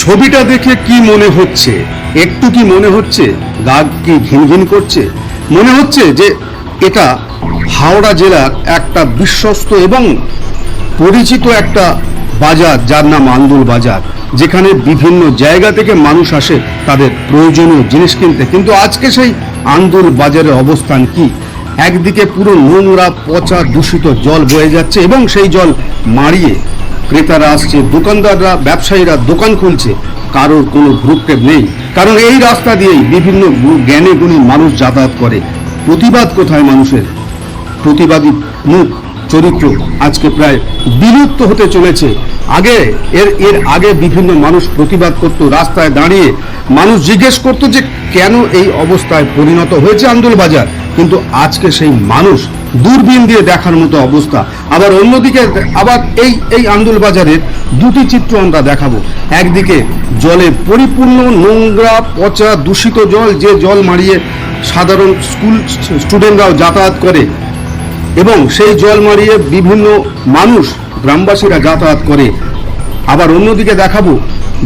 ছবিটা দেখে কি মনে হচ্ছে? একটু কি মনে হচ্ছে? গা কি ঘিন ঘিন করছে? মনে হচ্ছে যে এটা হাওড়া জেলার একটা বিশ্বস্ত এবং পরিচিত একটা বাজার যার নাম আন্দুল বাজার, যেখানে বিভিন্ন জায়গা থেকে মানুষ আসে তাদের প্রয়োজনীয় জিনিস কিনতে। কিন্তু আজকে সেই আন্দুল বাজারের অবস্থান কি? একদিকে পুরো নোংরা, পচা, দূষিত জল বয়ে যাচ্ছে এবং সেই জল মারিয়ে ক্রেতারা আসছে, দোকানদাররা, ব্যবসায়ীরা দোকান খুলছে, কারোর কোনো ভ্রুক্ষেপ নেই। কারণ এই রাস্তা দিয়েই বিভিন্ন জ্ঞানী গুণী মানুষ যাতায়াত করে। প্রতিবাদ কোথায় মানুষের? প্রতিবাদী মুখ, চরিত্র আজকে প্রায় বিলুপ্ত হতে চলেছে। আগে, এর এর আগে বিভিন্ন মানুষ প্রতিবাদ করত, রাস্তায় দাঁড়িয়ে মানুষ জিজ্ঞেস করত যে কেন এই অবস্থায় পরিণত হয়েছে আন্দোল বাজার কিন্তু আজকে সেই মানুষ দূরবীন দিয়ে দেখার মতো অবস্থা। আবার অন্যদিকে আবার এই এই আন্দোল বাজারের দুটি চিত্র আমরা দেখাবো। একদিকে জলে পরিপূর্ণ নোংরা, পচা, দূষিত জল, যে জল মারিয়ে সাধারণ স্কুল স্টুডেন্টরাও যাতায়াত করে। এবং সেই জল মারিয়ে বিভিন্ন মানুষ, গ্রামবাসীরা যাতায়াত করে। আবার অন্যদিকে দেখাবো,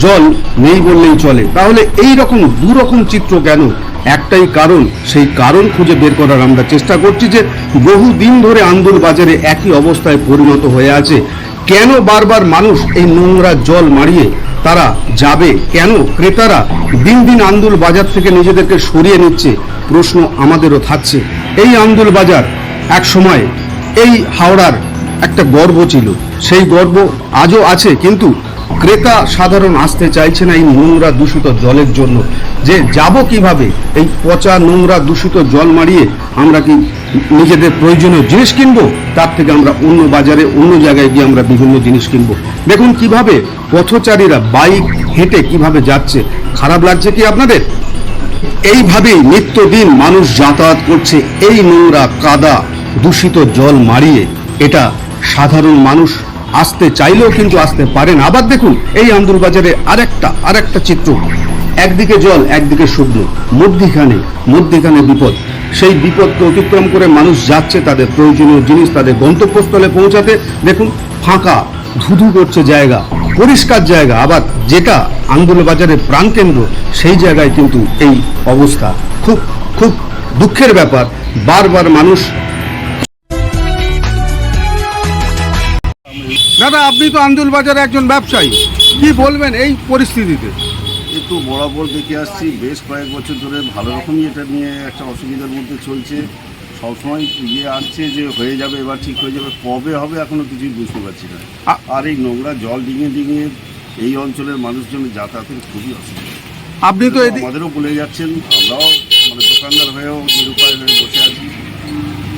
জল নেই বললেই চলে। তাহলে এই রকম দু রকম চিত্র কেন? একটাই কারণ, সেই কারণ খুঁজে বের করার আমরা চেষ্টা করছি যে বহু দিন ধরে আন্দোল বাজারে একই অবস্থায় পরিণত হয়ে আছে। কেন বারবার মানুষ এই নোংরা জল মারিয়ে তারা যাবে? কেন ক্রেতারা দিন দিন আন্দোল বাজার থেকে নিজেদেরকে সরিয়ে নিচ্ছে? প্রশ্ন আমাদেরও থাকছে। এই আন্দোল বাজার এক সময় এই হাওড়ার একটা গর্ব ছিল। সেই গর্ব আজও আছে, কিন্তু ক্রেতা সাধারণ আসতে চাইছে না এই নোংরা দূষিত জলের জন্য। যে যাব কীভাবে এই পচা নোংরা দূষিত জল মারিয়ে আমরা কি নিজেদের প্রয়োজনীয় জিনিস কিনবো? তার থেকে আমরা অন্য বাজারে, অন্য জায়গায় গিয়ে আমরা বিভিন্ন জিনিস কিনবো। দেখুন কীভাবে পথচারীরা বাইক হেঁটে কীভাবে যাচ্ছে, খারাপ লাগছে কি আপনাদের? এইভাবেই নিত্যদিন মানুষ যাতায়াত করছে এই নোংরা কাদা দূষিত জল মারিয়ে। এটা সাধারণ মানুষ আসতে চাইলেও কিন্তু আসতে পারে না। আবার দেখুন, এই আন্দুল বাজারে আরেকটা আরেকটা চিত্র। একদিকে জল, একদিকে শুকনো। মধ্যিখানে মধ্যিখানে বিপদ। সেই বিপদকে অতিক্রম করে মানুষ যাচ্ছে তাদের প্রয়োজনীয় জিনিস তাদের গন্তব্যস্থলে পৌঁছাতে। দেখুন, ফাঁকা, ধুধু করছে জায়গা, পরিষ্কার জায়গা। আবার যেটা আন্দোলন বাজারের প্রাণকেন্দ্র, সেই জায়গায় কিন্তু এই অবস্থা। খুব খুব দুঃখের ব্যাপার। বারবার মানুষ দাদা আপনি তো আন্দোলন বাজারে একজন ব্যবসায়ী। কি বলবেন এই পরিস্থিতিতে? একটু বরাবর দেখে আসছি বেশ কয়েক বছর ধরে ভালো রকমই এটা নিয়ে একটা অসুবিধার মধ্যে চলছে। সবসময় ইয়ে আসছে যে হয়ে যাবে এবার ঠিক হয়ে যাবে কবে হবে এখনও কিছুই বুঝতে পারছি না। আর এই নোংরা জল ডিঙে ডিঙে এই অঞ্চলের মানুষজনের যাতায়াতের খুবই অসুবিধা। আপনি তো আমাদেরও বলে যাচ্ছেন আমরাও মানে দোকানদার হয়েও নিরুপায় হয়ে বসে আছি।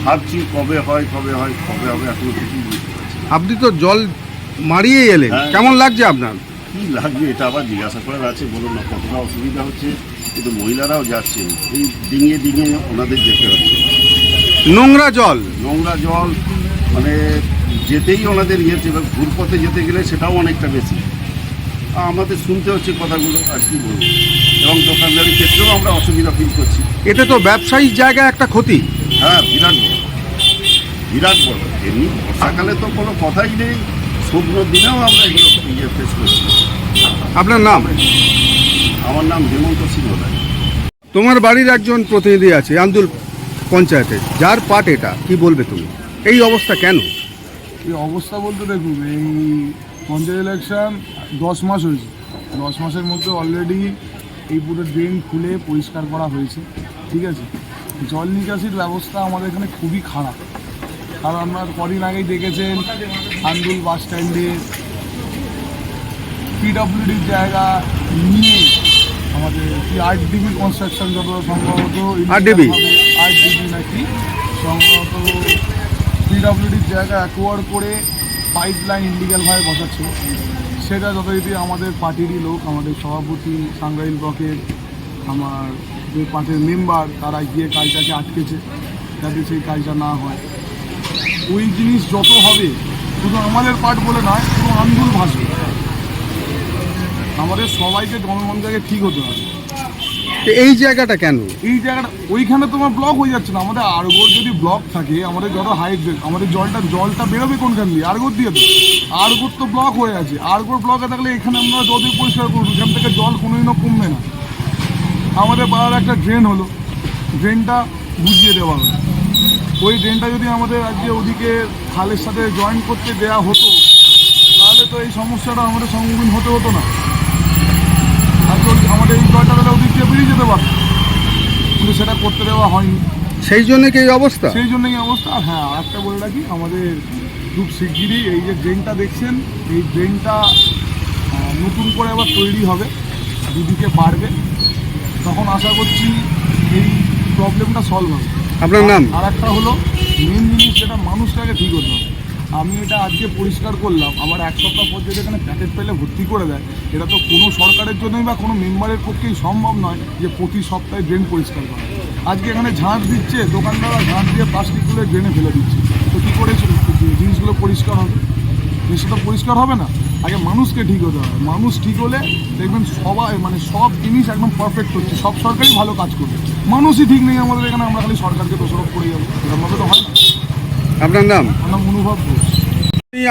ভাবছি কবে হয় কবে হয় কবে হবে এখনও কিছুই আপনি তো জল মারিয়ে এলেন। হ্যাঁ। কেমন লাগছে আপনার? কী লাগবে এটা আবার জিজ্ঞাসা করার আছে বলুন না কতটা অসুবিধা হচ্ছে। কিন্তু মহিলারাও যাচ্ছেন এই ডিঙিয়ে ডিঙিয়ে ওনাদের যেতে হচ্ছে। নোংরা জল? নোংরা জল মানে যেতেই ওনাদের ইয়ে হচ্ছে এবার ঘুরপথে যেতে গেলে সেটাও অনেকটা বেশি। আর আমাদের শুনতে হচ্ছে কথাগুলো আর কি বলব। এবং দোকানদারির ক্ষেত্রেও আমরা অসুবিধা ফিল করছি। এতে তো ব্যবসায়িক জায়গায় একটা ক্ষতি। হ্যাঁ বিরাট বড়। বিরাট বড়। এমনি বর্ষাকালে তো কোনো কথাই নেই। শুকনো দিনেও আমরা এগুলো ইয়ে ফেস করছি আপনার নাম? আমার নাম হেমন্ত সিংহ রায়। তোমার বাড়ির একজন প্রতিনিধি আছে আন্দুল পঞ্চায়েতে। যার পাট এটা? কি বলবে তুমি? এই অবস্থা কেন? এই অবস্থা বলতে দেখুন এই পঞ্চায়েত ইলেকশন দশ মাস হয়েছে। দশ মাসের মধ্যে অলরেডি এই পুরো ড্রেন খুলে পরিষ্কার করা হয়েছে। ঠিক আছে? জল নিকাশির ব্যবস্থা আমাদের এখানে খুবই খারাপ। কারণ আপনার কদিন আগেই দেখেছেন আন্দুল বাস স্ট্যান্ডে পিডব্লিউডির জায়গা নিয়ে আমাদের কি আট ডিবি কনস্ট্রাকশন যত সম্ভবত? আট ডিবি নাকি? সম্ভবত পিডব্লিউডির জায়গা অ্যাকোয়ার করে পাইপ লাইন ইন্ডিগালভাবে বসাচ্ছিল সেটা যথারীতি আমাদের পার্টিরই লোক আমাদের সভাপতি সাংরাইল ব্লকের আমার যে পার্টির মেম্বার তারা গিয়ে কাজটাকে আটকেছে যাতে সেই কাজটা না হয়। ওই জিনিস যত হবে শুধু আমাদের পার্ট বলে নয় শুধু আন্দোলন ভাসবে। আমাদের সবাইকে জনগণ থেকে ঠিক হতে হবে। তো এই জায়গাটা কেন? এই জায়গাটা ওইখানে তোমার ব্লক হয়ে যাচ্ছে না। আমাদের আরগোর যদি ব্লক থাকে আমাদের যত হাইট আমাদের জলটা জলটা বেরোবে কোনখান দিয়ে? আরগোর দিয়ে তো। আরগোর তো ব্লক হয়ে আছে। আরগোর ব্লকে থাকলে এখানে আমরা যতই পরিষ্কার করব এখান থেকে জল কোনোদিনও কমবে না। আমাদের পাড়ার একটা ড্রেন হলো। ড্রেনটা বুঝিয়ে দেওয়া হলো। ওই ড্রেনটা যদি আমাদের আজকে ওদিকে খালের সাথে জয়েন করতে দেওয়া হতো তাহলে তো এই সমস্যাটা আমাদের সম্মুখীন হতে হতো না। আর আমাদের এই জয়টা তাহলে ওদিক দিয়ে বেরিয়ে যেতে পারতো। কিন্তু সেটা করতে দেওয়া হয়নি। সেই জন্য কি এই অবস্থা? সেই জন্যই এই অবস্থা। আর হ্যাঁ আরেকটা বলে রাখি আমাদের খুব শিগগিরই এই যে ড্রেনটা দেখছেন এই ড্রেনটা নতুন করে আবার তৈরি হবে দুদিকে বাড়বে। তখন আশা করছি এই প্রবলেমটা সলভ হবে। আপনার নাম? আর একটা হলো মেন জিনিস যেটা মানুষটাকে ঠিক হতে হবে। আমি এটা আজকে পরিষ্কার করলাম, আবার এক সপ্তাহ পর যদি এখানে প্যাকেট পেলে ভর্তি করে দেয়, এটা তো কোনো সরকারের জন্যই বা কোনো মেম্বারের পক্ষেই সম্ভব নয় যে প্রতি সপ্তাহে ড্রেন পরিষ্কার করা। আজকে এখানে ঝাঁট দিচ্ছে, দোকানদাররা ঝাঁট দিয়ে প্লাস্টিকগুলো ড্রেনে ফেলে দিচ্ছে। তো কী করে জিনিসগুলো পরিষ্কার হবে? জিনিসটা তো পরিষ্কার হবে না? আগে মানুষকে ঠিক হতে হবে। মানুষ ঠিক হলে দেখবেন সবাই মানে সব জিনিস একদম পারফেক্ট হচ্ছে। সব সরকারই ভালো কাজ করবে। মানুষই ঠিক নেই আমাদের এখানে আমরা খালি সরকারকে দোষারোপ করে যাব এরকমভাবে তো হয় না। আপনার নাম? আমার অনুভব ঘোষ।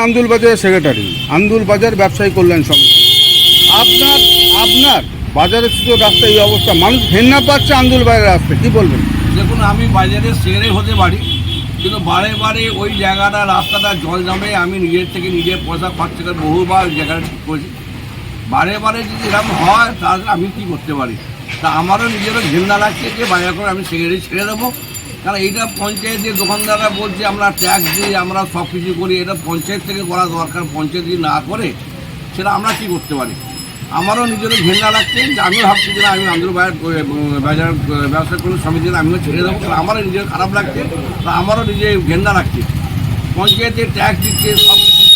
আন্দুল বাজারের সেক্রেটারি আন্দুল বাজার ব্যবসায়ী কল্যাণ সমিতি। আপনার আপনার বাজারের স্থিত রাস্তায় এই অবস্থা মানুষ ঘেন্না পাচ্ছে আন্দুল বাজারের রাস্তা কি বলবেন? দেখুন আমি বাজারে সেরে হতে পারি কিন্তু বারে বারে ওই জায়গাটা রাস্তাটা জল জমে আমি নিজের থেকে নিজের পয়সা খরচা করে বহুবার জায়গাটা ঠিক করেছি। বারে বারে যদি এরকম হয়, তাহলে আমি কি করতে পারি? তা আমারও নিজেরও ঘৃণা লাগছে যে বাজার করে আমি সেখানে ছেড়ে দেবো। কারণ এইটা পঞ্চায়েতের দোকানদাররা বলছে, আমরা ট্যাক্স দিই, আমরা সব কিছু করি। এটা পঞ্চায়েত থেকে করা দরকার, পঞ্চায়েত যদি না করে, সেটা আমরা কি করতে পারি? আমারও নিজেরও ঘেন্না লাগছে যে, আমিও ভাবছি যে আমি আন্দোলন বাজার, ব্যবসা করে সমিতির আমিও ছেড়ে দেবো। কারণ আমারও নিজের খারাপ লাগছে, তা আমারও নিজে ঘেন্না লাগছে। পঞ্চায়েতে ট্যাক্স দিচ্ছে, সব কিছু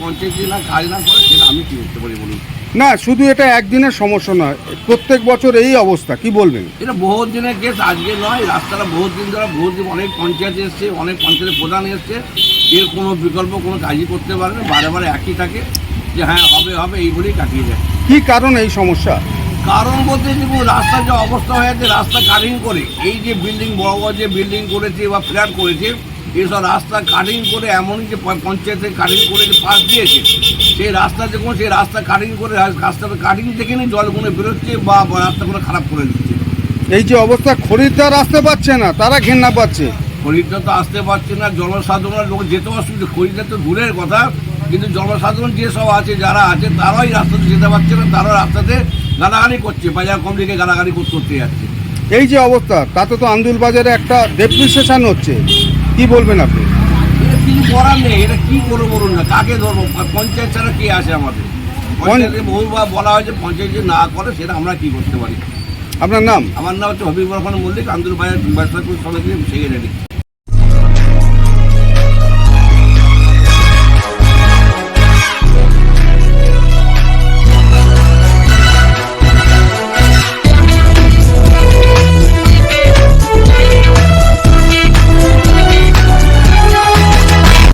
পঞ্চায়েত না কাজ না করে সেটা আমি কী করতে পারি বলুন? না শুধু এটা একদিনের সমস্যা নয় প্রত্যেক বছর এই অবস্থা কি বলবেন? এটা বহুত দিনের কেস আজকে নয় রাস্তাটা বহুত দিন ধরে বহুত দিন অনেক পঞ্চায়েত এসছে অনেক পঞ্চায়েতের প্রধান এসছে এর কোনো বিকল্প কোনো কাজই করতে পারে না বারে বারে একই থাকে যে হ্যাঁ হবে হবে এই বলেই কাটিয়ে যায়। কি কারণ এই সমস্যা? কারণ বলতে দেখুন রাস্তার যে অবস্থা হয়ে আছে রাস্তা কাটিং করে এই যে বিল্ডিং বড় বড় যে বিল্ডিং করেছে বা ফ্ল্যাট করেছে এইসব রাস্তা কাটিং করে এমনই যে পঞ্চায়েতে কাটিং করে যে পাস দিয়েছে সেই রাস্তা দেখুন সেই রাস্তা কাটিং করে রাস- রাস্তাটা কাটিং থেকে নিয়ে জলগুলো বেরোচ্ছে বা রাস্তাগুলো খারাপ করে দিচ্ছে। এই যে অবস্থা খরিদ্দার আসতে পারছে না তারা ঘেন্না পাচ্ছে। খরিদ্দার তো আসতে পারছে না জনসাধারণের লোক যেতে অসুবিধা খরিদ্দার তো দূরের কথা কিন্তু জনসাধারণ যেসব আছে যারা আছে তারাই রাস্তাতে যেতে পারছে না তারা রাস্তাতে গালাগালি করছে বাজার কমিটিকে গালাগালি করতে করতে যাচ্ছে। এই যে অবস্থা তাতে তো আন্দুল বাজারে একটা ডেপ্রিসিয়েশন হচ্ছে। কি বলবেন আপনি? করার নেই? এটা কি করব বলুন না। কাকে ধরবো? পঞ্চায়েত ছাড়া কে আসে আমাদের? পঞ্চায়েতে বহুবার বলা হয়েছে পঞ্চায়েত না করে সেটা আমরা কি করতে পারি? আপনার নাম? আমার নাম হচ্ছে হবিবর মল্লিক। আন্দুল বাজার ব্যবসা সমিতির সেক্রেটারি